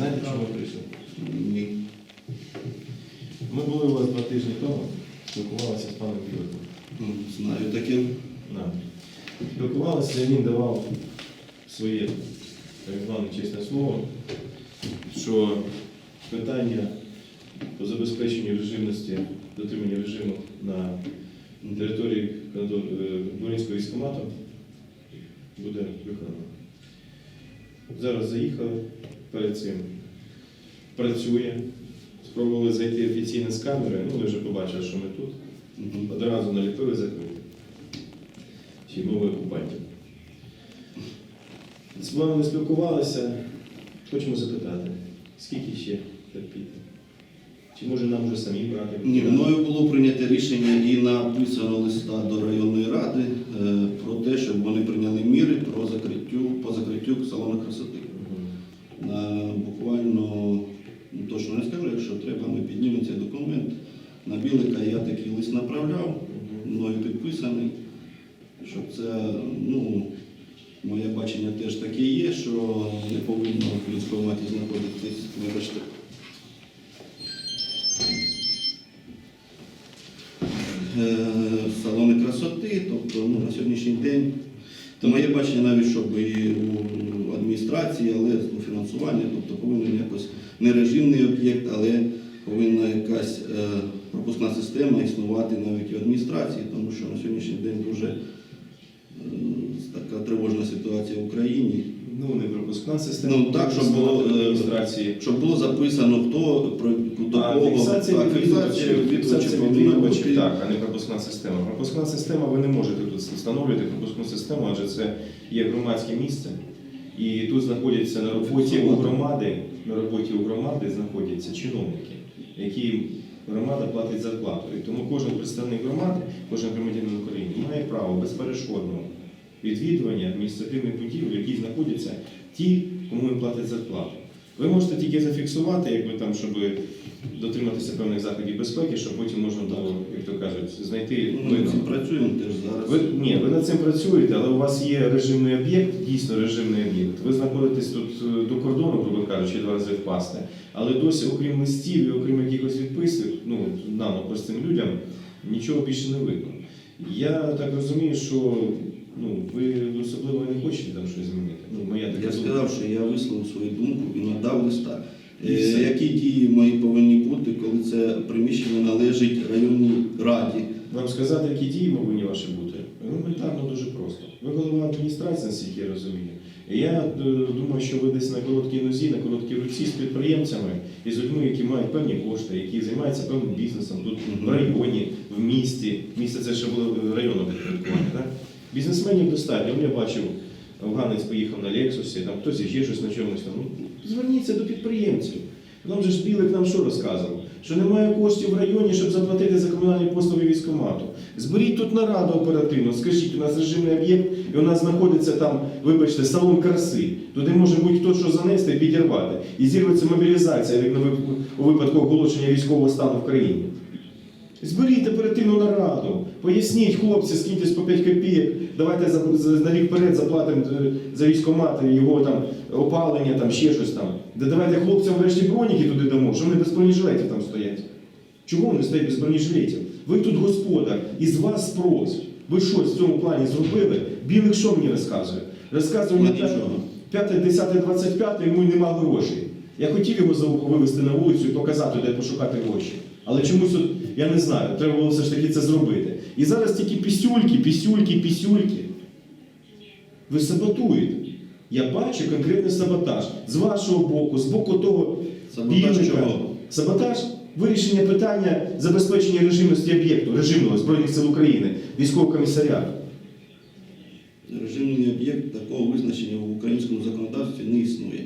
Знаєте, чому прийшли? Ні. Ми були у вас два тижні тому, спілкувалися з паном Біликом. Ну, Знаю таке. Да. Спілкувалися, він давав своє так зване чесне слово, що питання по забезпеченню режимності, дотримання режиму на території Дворинського військкомату буде виконано. Зараз заїхали перед цим. Працює. Спробували зайти офіційно з камери, ну ви вже побачили, що ми тут. Одразу наліпили закрили. Чи мови окупантів. З вами не спілкувалися. Хочемо запитати, скільки ще терпіти? Чи може нам вже самі брати? Ні, мною було прийнято рішення і написано листа до районної ради е, про те, щоб вони прийняли міри про закриттю, по закриттю салону красоти. Буквально, ну, точно не скажу, якщо треба, ми піднімемо цей документ. На Білика я такий лист направляв, мною підписаний, щоб це, ну, моє бачення теж таке є, що не повинно в військкоматі знаходитись, вибачте. е, салони красоти, тобто ну, на сьогоднішній день. То моє бачення навіть, щоб і у адміністрації, але у фінансування, тобто повинен якось не режимний об'єкт, але повинна якась е, пропускна система існувати навіть і в адміністрації, тому що на сьогоднішній день дуже така тривожна ситуація в Україні. Ну, не пропускна система. Ну, так, щоб було, е. Щоб було записано, хто про до А кого фіксація відвідувачів, повинна так, а не пропускна система. Пропускна система, ви не можете тут встановлювати пропускну систему, адже це є громадське місце. І тут знаходяться на роботі у громади, на роботі у громади знаходяться чиновники, які громада платить зарплату. І тому кожен представник громади, кожен громадянин України має право безперешкодного відвідування адміністративних будівель, які знаходяться ті, кому він платить зарплату. Ви можете тільки зафіксувати, якби там, щоб дотриматися певних заходів безпеки, щоб потім можна було, як то кажуть, знайти Ну, Ми винного. цим працюємо теж зараз. Ви, ні, ви над цим працюєте, але у вас є режимний об'єкт, дійсно режимний об'єкт. Ви знаходитесь тут е, до кордону, грубо кажучи, два рази впасти. Але досі, окрім листів і окрім якихось відписок, ну нам, простим людям, нічого більше не видно. Я так розумію, що ну, ви особливо не хочете там щось змінити. Ну, моя така Я думка. сказав, що я висловив свою думку і надав листа. І Е, все. Які дії мої повинні бути, коли це приміщення належить районній раді? Вам сказати, які дії повинні ваші бути? Елементарно дуже просто. Ви голова адміністрації, наскільки я розумію. І я е, думаю, що ви десь на короткій нозі, на короткій руці з підприємцями і з людьми, які мають певні кошти, які займаються певним бізнесом тут в районі, в місті. Місце це ще було районне підпорядкування. Так? Бізнесменів достатньо. Я бачив, афганець поїхав на Лексусі, там хтось іще щось на чомусь. Там. Ну, зверніться до підприємців. Нам же ж Білик нам що розказував? Що немає коштів в районі, щоб заплатити за комунальні послуги військкомату. Зберіть тут нараду оперативно, скажіть, у нас режимний об'єкт, і у нас знаходиться там, вибачте, салон краси. Туди може будь-хто що занести і підірвати. І зірветься мобілізація як на у випадку оголошення військового стану в країні. Зберіть оперативну нараду, поясніть, хлопці, скиньтесь по 5 копійок, давайте за, за, на рік вперед заплатимо е, за військомат, його там опалення, там ще щось там. Да давайте хлопцям врешті броніки туди дамо, що вони без бронежилетів там стоять. Чого вони стоять без бронежилетів? Ви тут господар, і з вас спрос. Ви щось в цьому плані зробили? Білик що мені розказує? Розказує мені Нічого. 5, 10, 25, йому й нема грошей. Я хотів його вивезти на вулицю і показати, де пошукати гроші. Але чомусь, от, я не знаю, треба було все ж таки це зробити. І зараз тільки пісюльки, пісюльки, пісюльки. Ви саботуєте. Я бачу конкретний саботаж з вашого боку, з боку того білика. Саботаж вирішення питання забезпечення режимності об'єкту, режимного Збройних сил України, військового комісаріату. Режимний об'єкт такого визначення в українському законодавстві не існує.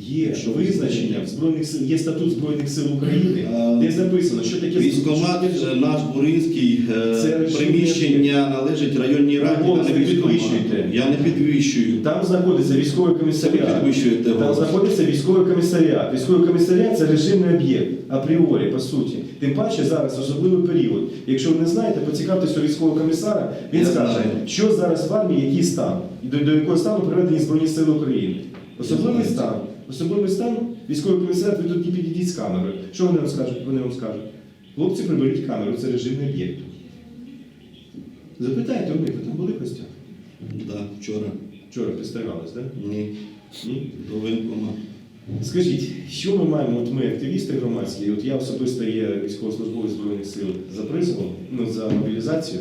Є визначення в збройних сил, є статут Збройних сил України, де записано, що таке Військомат, наш Буринський е, Це приміщення належить районній раді, не підвищуєте. Я не підвищую. Там знаходиться військовий комісаріат. підвищуєте Там знаходиться військовий комісаріат. Військовий комісаріат це режимний об'єкт апріорі, по суті. Тим паче зараз особливий період. Якщо ви не знаєте, поцікавтеся у військового комісара, він Я скаже, знаю. що зараз в армії, який стан, і до, до якого стану приведені Збройні Сили України. Особливий стан. Особливий стан, військовий комісар, ви тут не підійдіть з камерою. Що вони вам скажуть? Вони вам скажуть. Хлопці, приберіть камеру, це режимний об'єкт. Запитайте у них, ви там були в гостях? Да, вчора. Вчора представлялись, так? Ні. Ні? До воєнкома. Скажіть, що ми маємо, от ми активісти громадські, от я особисто є військовослужбовець Збройних сил за призовом, ну, за мобілізацію,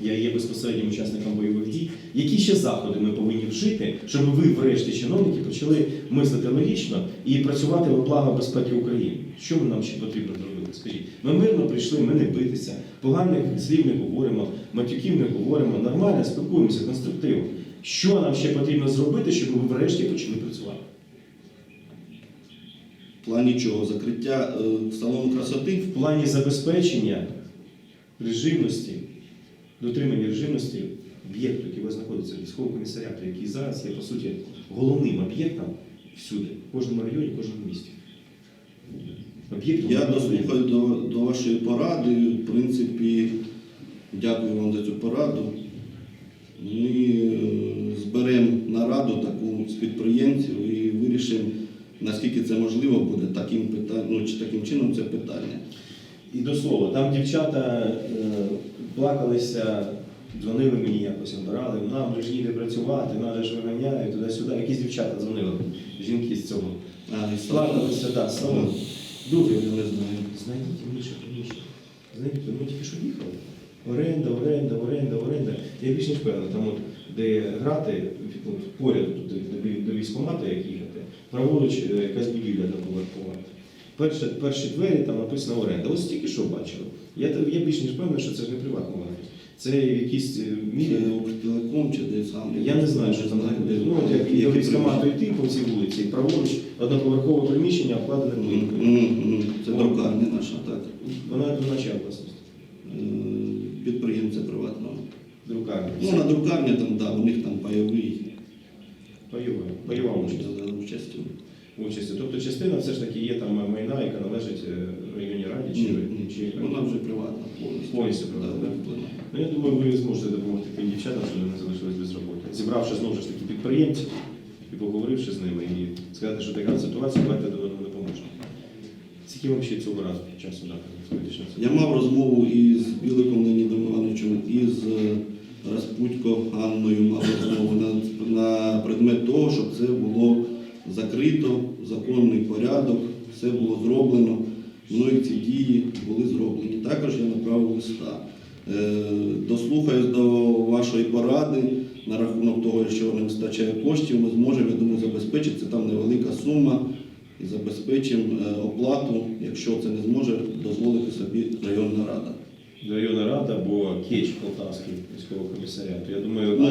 я є безпосереднім учасником бойових дій. Які ще заходи ми повинні вжити, щоб ви, врешті, чиновники, почали мислити логічно і працювати во благо безпеки України? Що нам ще потрібно зробити? Скажіть, ми мирно прийшли, ми не битися, поганих слів не говоримо, матюків не говоримо, нормально спілкуємося, конструктивно. Що нам ще потрібно зробити, щоб ми врешті почали працювати? В плані чого? Закриття е, салону красоти? в плані забезпечення режимності, дотримання режимності об'єкту, який знаходиться в військовому комісаріаті, який зараз є, по суті, головним об'єктом всюди, в кожному районі, в кожному місті. Я дослухаю до, до вашої поради. В принципі, дякую вам за цю пораду. Ми е, зберемо нараду таку з підприємців і вирішимо, наскільки це можливо буде таким питань, ну, чи таким чином це питання. І до слова, там дівчата е, плакалися, дзвонили мені якось, обирали, нам же ж ніде працювати, нас ж виганяють, туди-сюди. Якісь дівчата дзвонили, жінки з цього. Плакалися, так, не знаю. Знайдіть інше приміщення. Знайдіть, ми тільки що їхали. Оренда, оренда, оренда, оренда. Я більш ніж певний, там от, де грати, от, поряд до, вій- військкомату, як їхати, праворуч е, якась будівля доповерхова. Перші, перші двері там написано оренда. Ось тільки що бачили. Я, я більш ніж певний, що це ж не приватна власність. Це якісь е, мірі. Чи де саме? Я не знаю, що там знаходиться. Ну, от як до військкомату йти по цій вулиці, праворуч, одноповерхове приміщення, обкладене мгм. Це друкарня наша, так. Вона наче власність. Е, Підприємця приватного. Друкарня. Ну, на друкарня там, да, у них там пайовий Пайова, пайова участь. Участі. Тобто частина все ж таки є там майна, яка належить е, районній раді чи, Ні, ні, чи Вона вже приватна повністю. Повністю приватна, Да? Ну, я думаю, ви зможете допомогти тим дівчатам, щоб вони не залишились без роботи. Зібравши знову ж таки підприємців і поговоривши з ними, і сказати, що така ситуація, давайте до одного допоможемо. Скільки вам ще цього разу часу дати? Я мав розмову із Біликом Леонідом Івановичем, і з Распутько Ганною мав розмову на, на предмет того, щоб це було закрито, законний порядок, все було зроблено. Мною ці дії були зроблені. Також я направив листа. Е, Дослухаюсь до вашої поради на рахунок того, що не вистачає коштів, ми зможемо, я думаю, забезпечити. Це там невелика сума і забезпечимо е, оплату, якщо це не зможе дозволити собі районна рада. Районна рада або Кеч Полтавський військового комісаріату. Я думаю, Ну,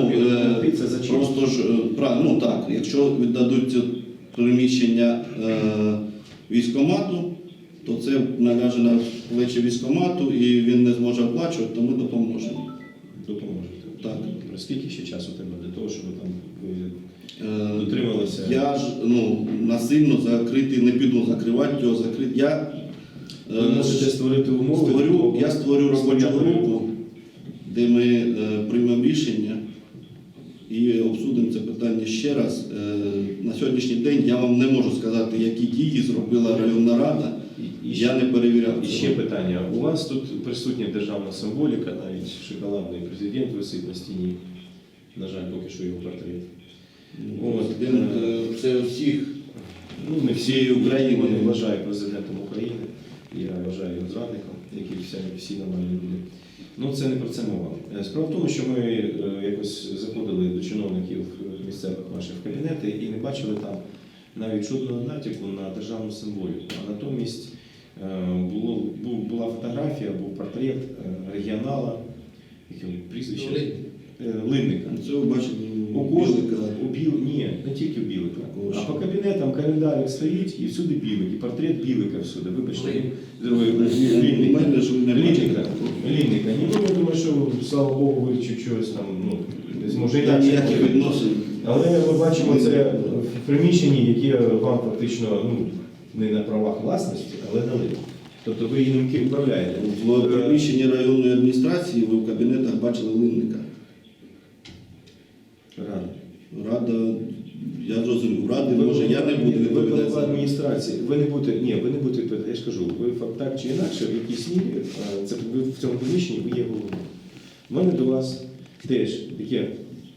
е, це за просто ж правильно, ну так, якщо віддадуть приміщення е, військомату, то це наляже на плечі військомату і він не зможе оплачувати, то ми допоможемо. допоможете. Так. Скільки ще часу треба для того, щоб там ви Е, дотрималися? Я ж ну, насильно закрити, не піду закривати його, закрити. Я е, Ви можете створити умови. створю, я створю робочу групу, де ми приймемо рішення і обсудимо це питання ще раз. Е, на сьогоднішній день я вам не можу сказати, які дії зробила районна рада. І- Я не перевіряв. І цього. ще питання. У вас тут присутня державна символіка, навіть шоколадний президент висить на стіні. На жаль, поки що його портрет. Ну, От, Президент, е, це всіх. Ну, не Всієї України. Не вважаю президентом України. Я вважаю його зрадником, як і всі, всі нормальні люди. Ну, це не про це мова. Е, Справа в тому, що ми е, якось заходили до чиновників е, місцевих наших в кабінети і не бачили там навіть жодного натяку на державну символіку. А натомість було, була фотографія, був портрет регіонала, яке прізвище Линника. Це ви бачили У Білика. у біл, ні, не тільки у Білика. А по кабінетам календарик стоїть і всюди Білик, і портрет Білика всюди. Вибачте, Лінника. не. Лінника. Ні, ну я думаю, що слава Богу, ви чуть чогось там, ну, десь може Я ніяких відносин. Але ми бачимо це в приміщенні, яке вам фактично ну, не на правах власності, але дали. Тобто ви її ним управляєте. В приміщенні районної адміністрації ви в кабінетах бачили линника. Рада. Рада Я зрозумів, ради Ви може, я не буду ви відповідати. за- адміністрації. Ви не будете, ні, ви не будете відповідати. Я ж кажу, ви так чи інакше, в якійсь мірі, це ви в цьому приміщенні ви є головою. У мене до вас теж таке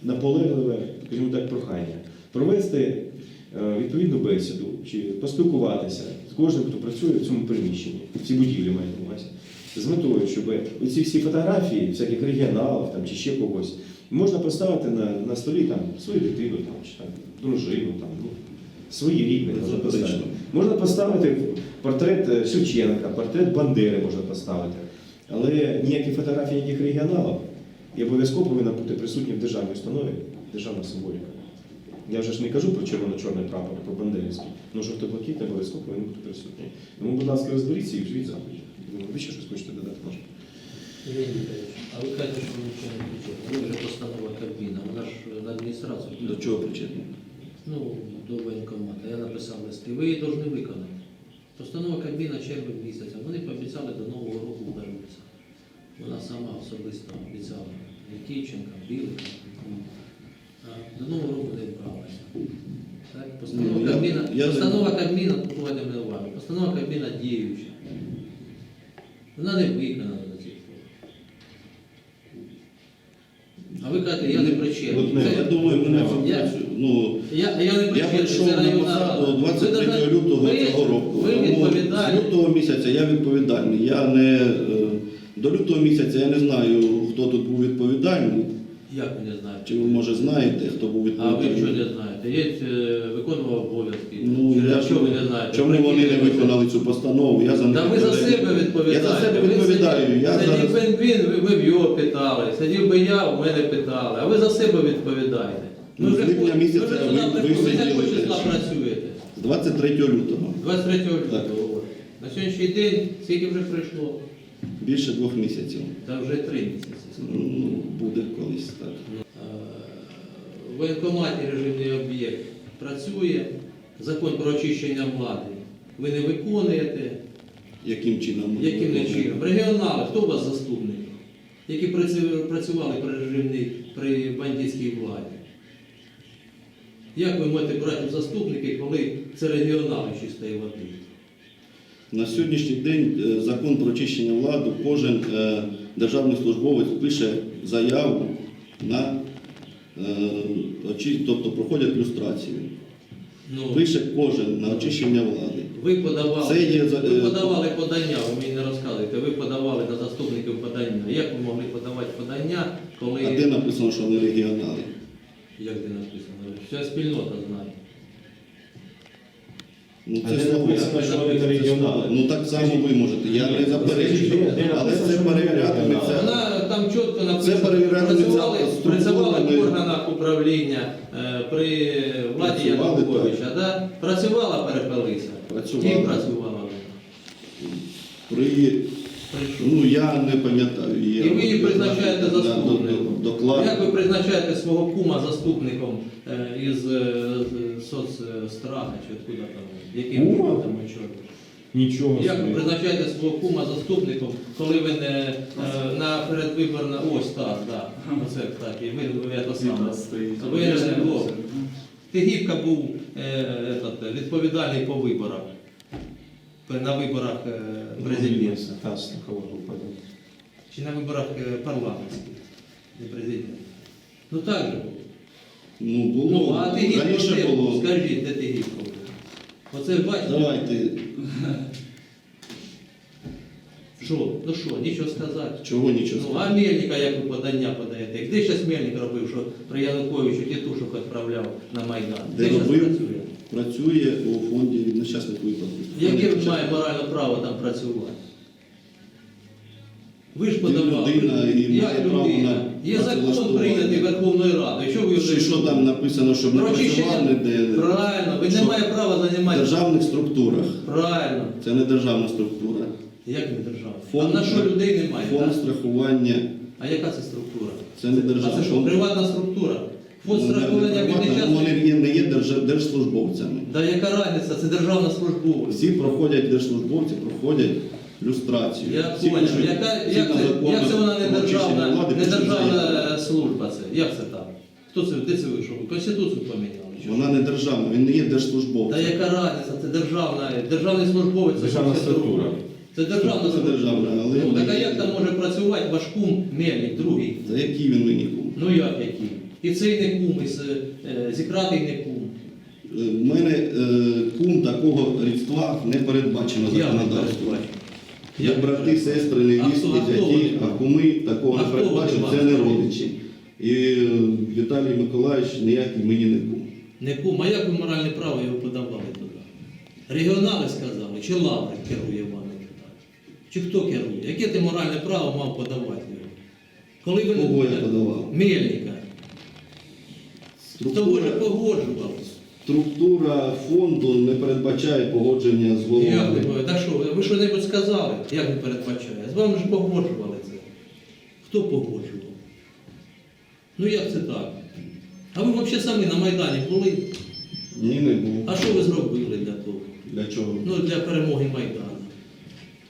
наполегливе, скажімо так, прохання. Провести е, відповідну бесіду чи поспілкуватися з кожним, хто працює в цьому приміщенні, в цій будівлі маю на увазі, з метою, щоб оці всі фотографії, всяких регіоналів там, чи ще когось, можна поставити на, на столі там, свою дитину там, чи там, дружину, там, ну, свої рідні можна поставити. Можна поставити портрет е, Шевченка, портрет Бандери можна поставити. Але ніякі фотографії, ніяких регіоналів і обов'язково повинна бути присутня в державній установі державна символіка. Я вже ж не кажу про червоно-чорний прапор, про бандерівський, але жовто-блакитний обов'язково повинен бути присутній. Тому, будь ласка, розберіться і вживіть заходів. Ну, Ви ще щось хочете додати, може? Євгеній а ви кажете, що ви нічого не включили. Ви вже постанова Кабміна, вона ж на адміністрацію. До чого причетні? Ну, до воєнкомата. Я написав листи. Ви її повинні виконати. Постанова Кабміна червень місяця. Вони пообіцяли до Нового року вдаритися. Вона сама особисто обіцяла. І Ківченка, Білика. До Нового року не вправилася. Так? Постанова Ну, я- Кабміна, я- постанова Кабміна, послухайте мене уважно, постанова Кабміна діюча. Вона не виконана ви кажете, я не причетний. Це- Я думаю, мене Я- це, ну, я, я не Я причетний, прийшов це на районна посаду рада. 23 Ви лютого ви- цього року. Ви Тому відповідальні. з лютого місяця я відповідальний. Я не, е, до лютого місяця я не знаю, хто тут був відповідальний. Як ви не знаєте? Чи ви може знаєте, хто був А ви відповідальний? що не знаєте? Є е, виконував обов'язки. Ну, я що ви не знаєте? Чому вони не виконали цю постанову? Я за них Та ви за себе відповідаєте. Я за себе відповідаю. Я Сидів зараз... би він, ви, ви б його питали. Сидів би я, в мене питали. А ви за себе відповідаєте. Ну, з липня місяця ви, вже ви- ви сиділи числа працюєте. З 23 лютого. 23 лютого. На сьогоднішній день скільки вже пройшло? Більше двох місяців. Та вже три місяці. Ну, буде колись так. В воєнкоматі режимний об'єкт працює, закон про очищення влади. Ви не виконуєте, Яким чином? яким не чином. Регіонали, хто у вас заступник? Які працювали при режимній, при бандитській владі? Як ви можете брати в заступники, коли це регіонали чистої води? На сьогоднішній день е, закон про очищення влади, кожен е, державний службовець пише заяву на е, тобто проходять люстрацію. Ну, Пише кожен на очищення влади. ви подавали, Це є ви подавали подання, ви мені не розказуєте, ви подавали на заступників подання. Як ви могли подавати подання, коли... А де написано, що вони регіонали? Як де написано? Вся спільнота знає. Ну, А де написано, що вони регіонали? Ну так само ви можете. Я не заперечую. Де- де Але це перевірятиметься. Вона там чітко Це написано, працювали, працювали в органах управління е, при владі Працювали, Януковича, да? працювала перепелися. Працювала. Ким працювала? При ну я не пам'ятаю. І ви її призначаєте заступником. До- Доклад. Як ви призначаєте свого кума заступником е, із е, з- соцстраха чи откуда там? Яким Кума? там очолюєш? Нічого. Як ви собі. призначаєте свого кума заступником, коли ви не е, на передвиборна ось так, да. Оце так, і ви, ви це саме. Ви не о, Тигівка був е, этот, відповідальний по виборах. При- На виборах е, президента. Та страхова група. да. Чи на виборах е, парламентських, не президента. Ну так же було. Ну було. Ну, а Тигівка Раніше де? було. Скажіть, де Тигівка була? Оце бачите? Давайте. Що? Ну що, нічого сказати. Чого нічого Ну, сказати? а Мельника як ви подання подаєте? Де зараз Мельник робив, що при Януковичу тітушок відправляв на Майдан? Де щас робив? працює? Працює у фонді нещасних випадків. Яке він має моральне право там працювати? Ви ж подавали. людина і має право на Є закон прийнятий Верховною Радою. Що ви Що, що там написано, щоб не працював ніде Правильно, ви не маєте права в державних структурах. Правильно. Це не державна структура. Як не держава? Фонд- а на що людей немає? Фонд так? страхування А яка це структура? це не А це що, приватна структура? Фонд страхування від нещасних Вони не є держ- держслужбовцями. Да яка разниця? Це державна службова. Всі проходять держслужбовці, проходять люстрацію. Я Всі понял. пишуть Яка, всі як, це, закони як це вона не про очищення державна, влади, не державна служба це? Як це так? Хто це, де це вийшов? Конституцію поміняли? Вона не державна, він не є держслужбовцем. Та яка разниця? Це державна, державний службовець. це Державна зовсім структура. друге. Це державна Структура структура. державна, але- Ну, так а як там може працювати ваш кум Мельник, другий? За який він мені кум? Ну як який? І цей не кум, і з- е, зікратий не кум. Е, В мене е, кум такого рідства не передбачено Я не законодавством. передбачу. Як брати, сестри, невістки, хто- а куми такого не передбачено, це не родичі. І е, Віталій Миколаївич ніякий мені не кум. Не кум, а як ви моральне право його подавали туди? Регіонали сказали, чи Лаврик керує вами туди? Чи хто керує? Яке ти моральне право мав подавати його? Коли ви не я подавав? Мельника. То ви ж погоджувалися. Структура фонду не передбачає погодження з Як не? Так що, ви що-небудь сказали? Як не передбачає? З вами ж погоджували це. Хто погоджував? Ну як це так? А ви взагалі самі на Майдані були? Ні, не був. А що ви зробили для того? Для чого? Ну, для перемоги Майдану.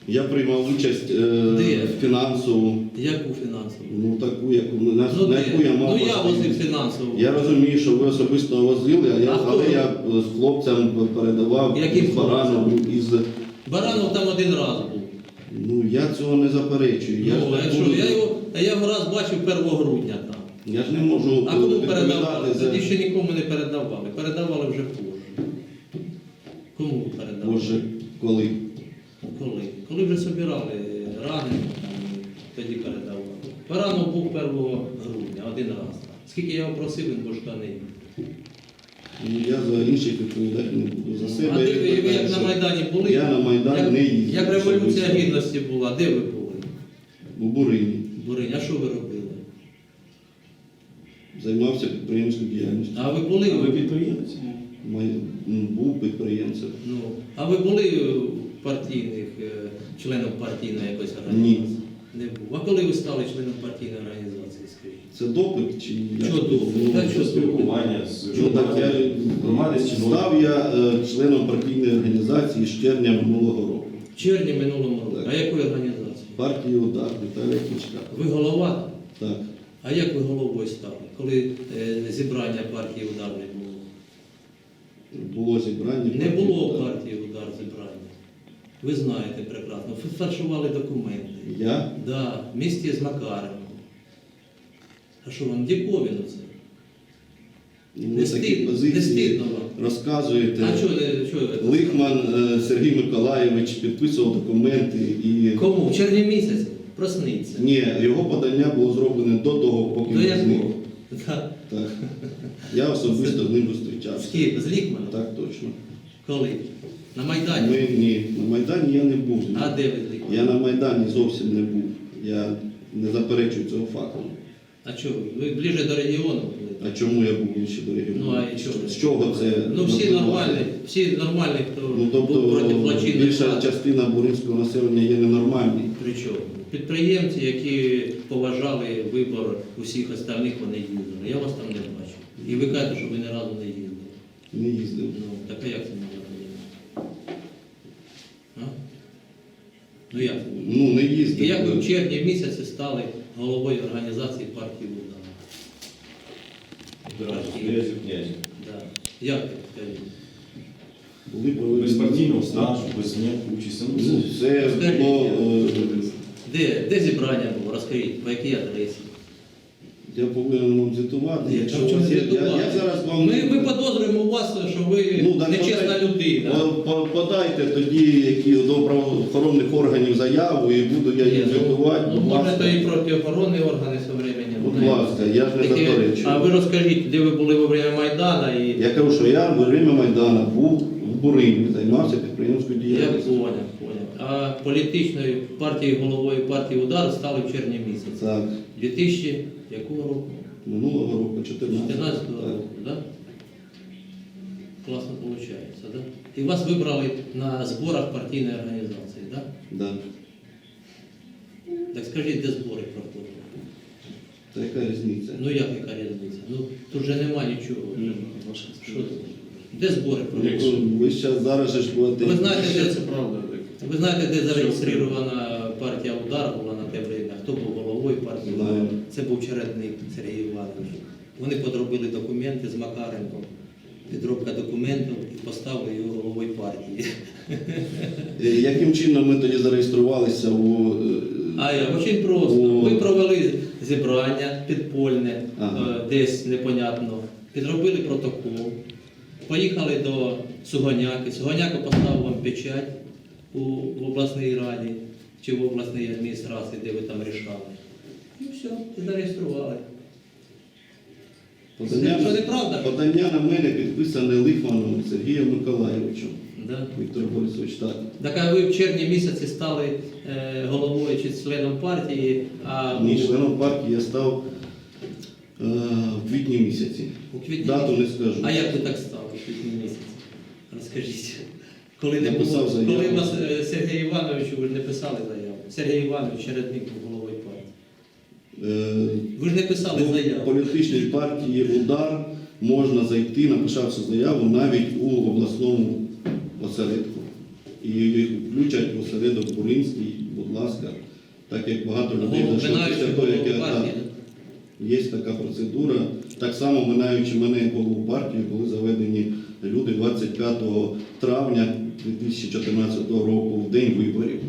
Я приймав участь е, Де? фінансову, Яку фінансову? ну таку, яку, на, Ну, на яку я мав. ну я возив фінансову. Я розумію, що ви особисто возили, а я, А але ви? я е, з хлопцем передавав Яким з Барановим із. Баранов там один раз був. Ну я цього не заперечую. Я, ну, ж а не що, я його, я його раз бачив 1 грудня там. я ж не можу А кому відповідати передавали? за Тоді ще нікому не передавали. Передавали вже позже. Кому передавали? Боже, коли. Коли? Коли вже собирали рани, тоді передавали. Баранов був 1 грудня, один раз. Скільки я його просив, він божка. Ну, я за інших відповідати не буду. За себе А ви, ви як на Майдані були? Я на Майдан як, не їздив. Як революція гідності була, де ви були? У Бурині. Буринь, а що ви робили? Займався підприємською діяльністю. А ви були? А ви підприємець? Май- Був підприємцем. Ну, а ви були партійних, е, членом партійної якоїсь організації? Не був. А коли ви стали членом партійної організації, скажіть? Це допит чи? Допит? Ну, Та що Спілкування з так я громади з став я е, членом партійної організації з червня минулого року. В червні минулому році. Так. А якої організації? Партії удар Віталія Кличка. Ви голова? Так. А як ви головою стали, коли е, зібрання партії удар не було? Було зібрання. Не партії було «Удар». партії удар зібрання. Ви знаєте прекрасно. Фальшували документи. Я? Да, в місті з Макаренком. А що вам діковіно це? Ну, Не стидно, не стидно вам. розказуєте. А чого чого ви? Лихман е, Сергій Миколаєвич підписував документи і Кому? В червні місяці? Просниться. ні, його подання було зроблене до того, поки До він якого? Да. Так. Я особисто з ним зустрічався. З Києва, з Лікманом? Так точно. Коли? На Майдані? Ми ні, на Майдані я не був. А де ви Лікманом? Я на Майдані зовсім не був. Я не заперечую цього факту. А чого? ви? Ближе до регіону були? А чому я був ще до регіону? Ну, а і чого? З чого це? Ну всі нормальні, всі нормальні, хто Ну, був проти тобто злочинної більша влади. частина буринського населення є ненормальні. Причому підприємці, які поважали вибор усіх остальних, вони їздили. Я вас там не бачу. І ви кажете, що ви ні разу не їздили. Не їздив. Ну, так а як це можна бути? А? Ну як? Ну, не їздив. І як ви в червні місяці стали головою організації партії Удана? Князю, князю. Да. Як скажіть? Були проведені- Без партійного стажу, без ніякої участі. Ну, Ну, це Скажіть, було. е, Де, де зібрання було? Розкажіть, по якій адресі? Я повинен вам звітувати. Якщо у вас є, я, я зараз вам Ми, ми підозрюємо у вас, що ви Ну, так нечесна подай- людина. по- по- подайте тоді які до правоохоронних органів заяву і буду я Ні, ну, звітувати. ну, Будь може, ласка. то і правоохоронні органи все времени. Будь ласка, я ж не заперечую. А ви розкажіть, де ви були во время Майдана і Я кажу, що я во время Майдану був в Бурині, займався підприємською я діяльністю. поняв, поняв. А політичною партією головою партії удар стали в червні місяці. Так, 2000 якого року? минулого року, 14. 14 Так. року, да? Класно виходить, да? І вас вибрали на зборах партійної організації, да? Да. Так скажіть, де збори проходили? Та яка різниця? Ну як яка різниця? Ну тут же нема нічого. Що це? Де збори проходили? Ви зараз зараз же ж будете. Ви знаєте, де Це правда. Ви знаєте, де зареєстрована партія удар була на те время? Хто був? Знаю. Це був чередник Сергій Іванович. Вони подробили документи з Макаренком. підробка документів і поставили його головою партії. Е, Яким чином ми тоді зареєструвалися у е, А я дуже просто. Ми провели зібрання підпольне, Ага. е, десь непонятно, підробили протокол, поїхали до Сугоняки. Сугоняка поставив вам печать у, в обласній раді чи в обласній адміністрації, де ви там рішали. Все, і зареєстрували. подання, Що неправда? подання на мене підписане Лихманом Сергієм Миколаєвичем. Да. Віктор Борисович, так. Так а ви в червні місяці стали е, головою чи членом партії, а Ні, у- членом партії я став е, в квітні місяці. у квітні Дату не скажу. А як ви так стали у квітні місяці? Розкажіть. Коли не Написав було, заяву. коли в нас е, Сергій Іванович, ви ж не писали заяву. Сергій Іванович Чередник був Ви ж не писали До заяву. політичної партії удар можна зайти, написавши заяву навіть у обласному осередку. І включать осередок Буринський, будь ласка, так як багато людей після того, як я так, є така процедура. Так само минаючи мене голову партії, були заведені люди 25 травня 2014 року в день виборів.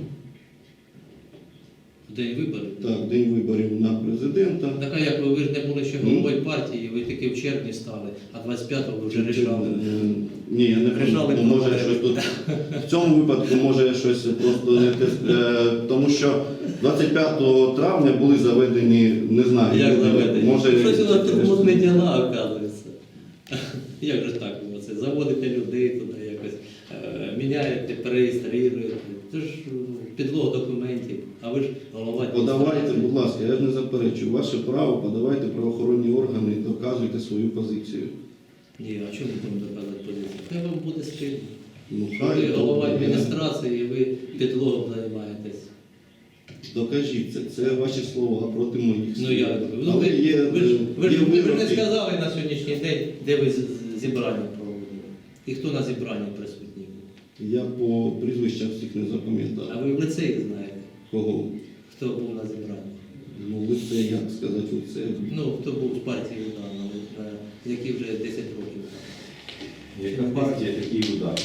День виборів. Так, день виборів на президента. Так а як ви, ви ж не були ще головою партії, ви тільки в червні стали, а 25-го ви вже рішали. Е, Ні, я не Рішали ну, може я щось тут. В цьому випадку може я щось просто не е, Тому що 25 травня були заведені, не знаю, Як заведені? може. Щось у нас тут діла, оказується. Як же так ви це? Заводите людей туди якось, е, міняєте, перереєструєте. Це ж підлога документів, а ви ж голова Подавайте, будь ласка, я ж не заперечую. Ваше право, подавайте правоохоронні органи, доказуйте свою позицію. Ні, а чому ми будемо доказувати позицію? Хай вам буде стильно. Ну, Ви голова добре, адміністрації, і ви підлогом займаєтесь. Докажіть це, це ваші слова проти моїх. Ну слів. Ну, Але ви, є, ви, ж, ви, ж, є ви ж не вироки. сказали на сьогоднішній день, де ви з- з- зібрання проводили. І хто на зібранні присутній. Я по прізвищах всіх не запам'ятав. А ви в лицеї знаєте, Кого? хто був на зібранні. Ну, лице, як сказати, лице. Ну, хто був в партії Удана, які вже 10 років. Яка партія, який удар.